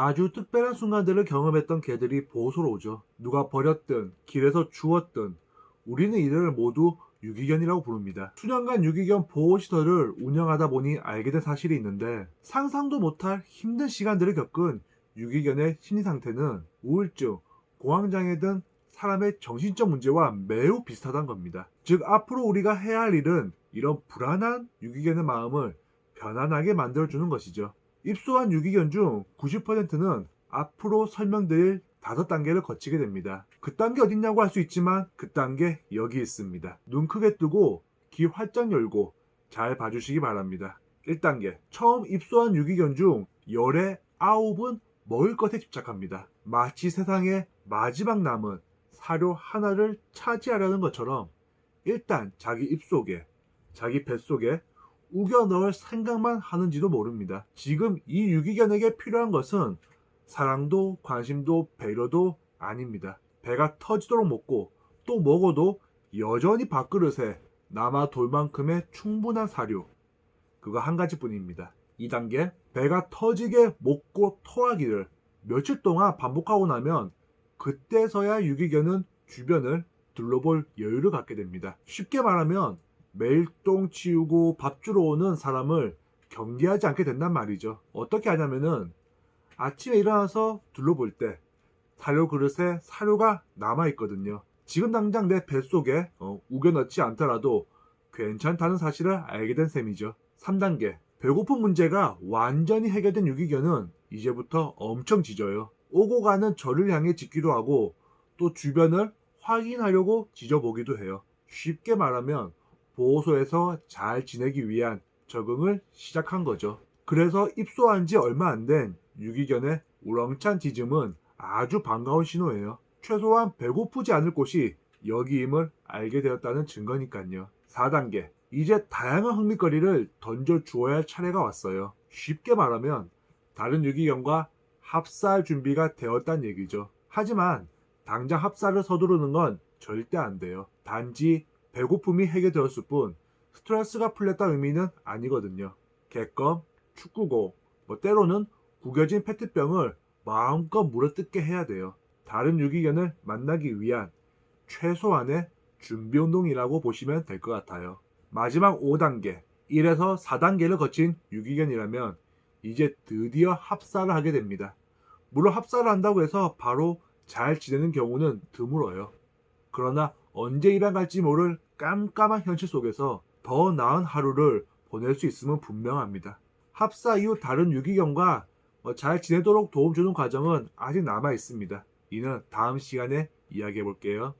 아주 특별한 순간들을 경험했던 개들이 보호소로 오죠. 누가 버렸든 길에서 주웠든 우리는 이들을 모두 유기견이라고 부릅니다. 수년간 유기견 보호시설을 운영하다 보니 알게 된 사실이 있는데 상상도 못할 힘든 시간들을 겪은 유기견의 심리 상태는 우울증, 공황장애 등 사람의 정신적 문제와 매우 비슷하다는 겁니다. 즉 앞으로 우리가 해야 할 일은 이런 불안한 유기견의 마음을 편안하게 만들어주는 것이죠. 입소한 유기견 중 90%는 앞으로 설명드릴 다섯 단계를 거치게 됩니다. 그 단계 어딨냐고 할 수 있지만 그 단계 여기 있습니다. 눈 크게 뜨고 귀 활짝 열고 잘 봐주시기 바랍니다. 1단계 처음 입소한 유기견 중 열의 9은 먹을 것에 집착합니다. 마치 세상에 마지막 남은 사료 하나를 차지하려는 것처럼 일단 자기 입속에 자기 뱃속에 우겨 넣을 생각만 하는지도 모릅니다. 지금 이 유기견에게 필요한 것은 사랑도 관심도 배려도 아닙니다. 배가 터지도록 먹고 또 먹어도 여전히 밥그릇에 남아 돌 만큼의 충분한 사료. 그거 한 가지뿐입니다. 2단계 배가 터지게 먹고 토하기를 며칠 동안 반복하고 나면 그때서야 유기견은 주변을 둘러볼 여유를 갖게 됩니다. 쉽게 말하면 매일 똥 치우고 밥 주러 오는 사람을 경계하지 않게 된단 말이죠. 어떻게 하냐면은 아침에 일어나서 둘러볼 때 사료 그릇에 사료가 남아 있거든요. 지금 당장 내 뱃속에 어, 우겨 넣지 않더라도 괜찮다는 사실을 알게 된 셈이죠. 3단계 배고픈 문제가 완전히 해결된 유기견은 이제부터 엄청 짖어요. 오고 가는 저를 향해 짖기도 하고 또 주변을 확인하려고 짖어보기도 해요. 쉽게 말하면 보호소에서 잘 지내기 위한 적응을 시작한 거죠. 그래서 입소한 지 얼마 안 된 유기견의 우렁찬 짖음은 아주 반가운 신호예요. 최소한 배고프지 않을 곳이 여기임을 알게 되었다는 증거니까요. 4단계. 이제 다양한 흥미거리를 던져 주어야 할 차례가 왔어요. 쉽게 말하면 다른 유기견과 합사할 준비가 되었다는 얘기죠. 하지만 당장 합사를 서두르는 건 절대 안 돼요. 단지 배고픔이 해결되었을 뿐 스트레스가 풀렸다는 의미는 아니거든요. 객검, 축구공, 뭐 때로는 구겨진 페트병을 마음껏 물어뜯게 해야 돼요. 다른 유기견을 만나기 위한 최소한의 준비 운동이라고 보시면 될 것 같아요. 마지막 5단계, 1에서 4단계를 거친 유기견이라면 이제 드디어 합사를 하게 됩니다. 물론 합사를 한다고 해서 바로 잘 지내는 경우는 드물어요. 그러나 언제 갈지 모를 깜깜한 현실 속에서 더 나은 하루를 보낼 수 있음은 분명합니다. 합사 이후 다른 유기견과 어, 잘 지내도록 도움 주는 과정은 아직 남아 있습니다. 이는 다음 시간에 이야기해 볼게요.